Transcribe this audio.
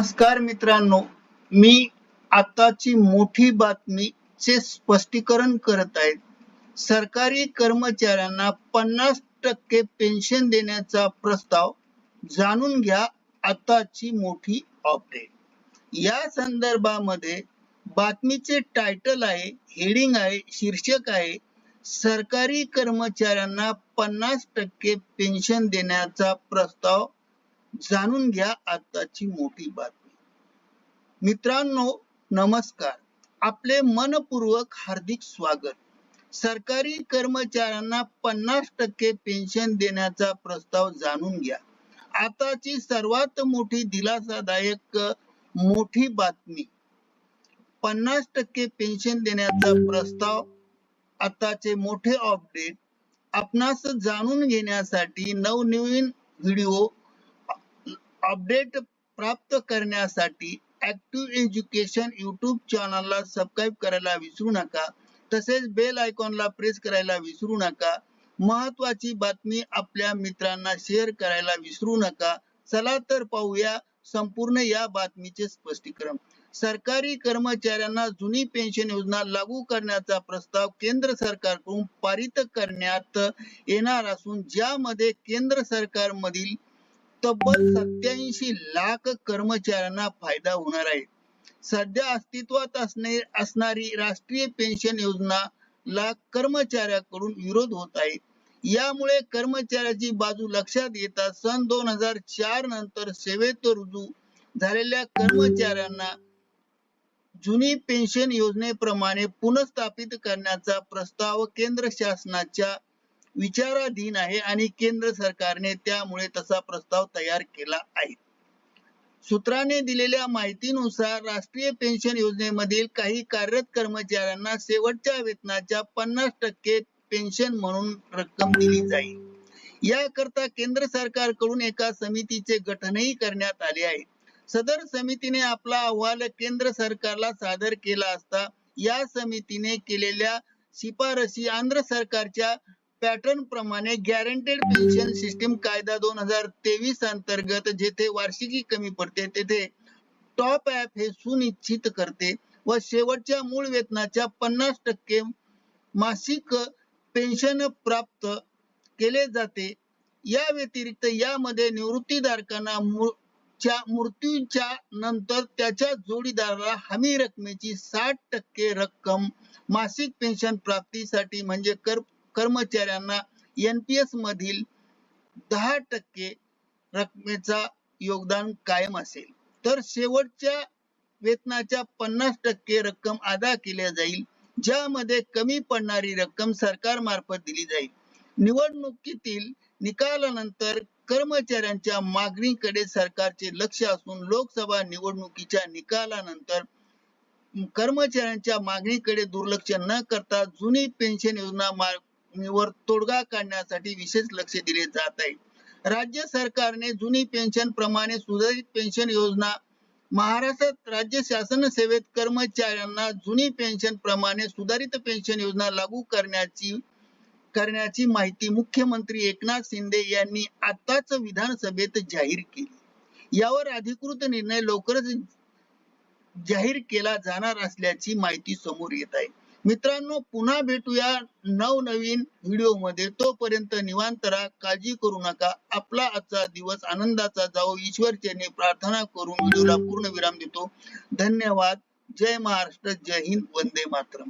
नमस्कार मित्रांनो मी आताची मोठी बातमीचे स्पष्टीकरण करत आहे. सरकारी कर्मचाऱ्यांना पन्नास टक्के पेन्शन देण्याचा प्रस्ताव जाणून घ्या आताची मोठी अपडेट या संदर्भामध्ये बातमीचे टायटल आहे हेडिंग आहे शीर्षक आहे सरकारी कर्मचाऱ्यांना पन्नास टक्के पेन्शन देण्याचा प्रस्ताव जाणून घ्या आताची मोठी बातमी. मित्रांनो नमस्कार. आपले मनपूर्वक हार्दिक स्वागत. सरकारी कर्मचाऱ्यांना पन्नास टक्के पेन्शन देण्याचा प्रस्ताव जाणून घ्या. आताची सर्वात मोठी दिलासादायक मोठी बातमी. पन्नास टक्के पेन्शन देण्याचा प्रस्ताव आताचे मोठे अपडेट. आपणास जाणून घेण्यासाठी नवनवीन व्हिडिओ अपडेट प्राप्त करण्यासाठी ऍक्टिव्ह एज्युकेशन युट्यूब चॅनलला सबस्क्राईब करायला विसरू नका. तसेच बेल आयकॉनला प्रेस करायला विसरू नका. महत्वाची बातमी आपल्या मित्रांना शेअर करायला विसरू नका. चला तर पाहूया संपूर्ण या बातमीचे स्पष्टीकरण. सरकारी कर्मचाऱ्यांना जुनी पेन्शन योजना लागू करण्याचा प्रस्ताव केंद्र सरकारकडून पारित करण्यात येणार असून ज्यामध्ये केंद्र सरकारमधील तब्बल सत्याऐंशी लाख कर्मचाऱ्यांना फायदा होणार आहे. सध्या अस्तित्वात असणे असणारी राष्ट्रीय पेन्शन योजना ला कर्मचाऱ्याकडून विरोध होत आहे. यामुळे कर्मचाऱ्याची बाजू लक्षात येता सन दोन हजार चार नंतर सेवेत रुजू झालेल्या कर्मचाऱ्यांना जुनी पेन्शन योजनेप्रमाणे पुनर्स्थापित करण्याचा प्रस्ताव केंद्र शासनाच्या विचाराधीन आहे आणि केंद्र सरकारने त्यामुळे तसा प्रस्ताव तयार केला आहे. सूत्राने दिलेल्या माहितीनुसार राष्ट्रीय पेन्शन योजनेमधील काही कार्यरत कर्मचाऱ्यांना शेवटच्या वेतनाच्या पन्नास टक्के पेन्शन म्हणून रक्कम दिली जाईल. याकरता केंद्र सरकारकडून एका समितीचे गठनही करण्यात आले आहे. सदर समितीने आपला अहवाल केंद्र सरकारला सादर केला असता या समितीने केलेल्या शिफारसी आंध्र सरकारच्या पॅटर्न प्रमाणे गॅरंटेड पेन्शन सिस्टीम कायदा दोन हजार तेवीस अंतर्गत जेथे वार्षिकी कमी पडते तेथे टॉप ऍप हे सुनिश्चित करते व शेवटच्या मूळ वेतनाच्या पन्नास टक्के मासिक पेन्शन प्राप्त केले जाते. या व्यतिरिक्त यामध्ये निवृत्तीधारकांना च्या मृत्यूच्या नंतर त्याच्या जोडीदाराला हमी रकमेची साठ टक्के रक्कम मासिक पेन्शन प्राप्तीसाठी म्हणजे कर कर्मचाऱ्यांना एनपीएस मधील दहा टक्के रकमेचा योगदान कायम असेल. तर शेवटच्या वेतनाच्या पन्नास टक्के रक्कम अदा केल्या जाईल ज्यामध्ये कमी पडणारी रक्कम सरकार मार्फत दिली जाईल. निवडणुकीतील निकालानंतर कर्मचाऱ्यांच्या मागणीकडे सरकारचे लक्ष असून लोकसभा निवडणुकीच्या निकालानंतर कर्मचाऱ्यांच्या मागणीकडे दुर्लक्ष न करता जुनी पेन्शन योजना वर तोडगा काढण्यासाठी विशेष लक्ष दिले जात आहे. राज्य सरकारने जुनी पेन्शन प्रमाणे सुधारित पेन्शन योजना महाराष्ट्रात राज्य शासन सेवेत कर्मचाऱ्यांना जुनी पेन्शन प्रमाणे सुधारित पेन्शन योजना लागू करण्याची करण्याची माहिती मुख्यमंत्री एकनाथ शिंदे यांनी आताच विधानसभेत जाहीर केली. यावर अधिकृत निर्णय लवकरच जाहीर केला जाणार असल्याची माहिती समोर येत आहे. मित्रांनो पुन्हा भेटूया नवनवीन व्हिडिओमध्ये. तोपर्यंत निवांत राहा काळजी करू नका. आपला आजचा दिवस आनंदाचा जावो. ईश्वर प्रार्थना करून व्हिडिओला पूर्ण विराम देतो. धन्यवाद. जय महाराष्ट्र. जय हिंद. वंदे मातरम.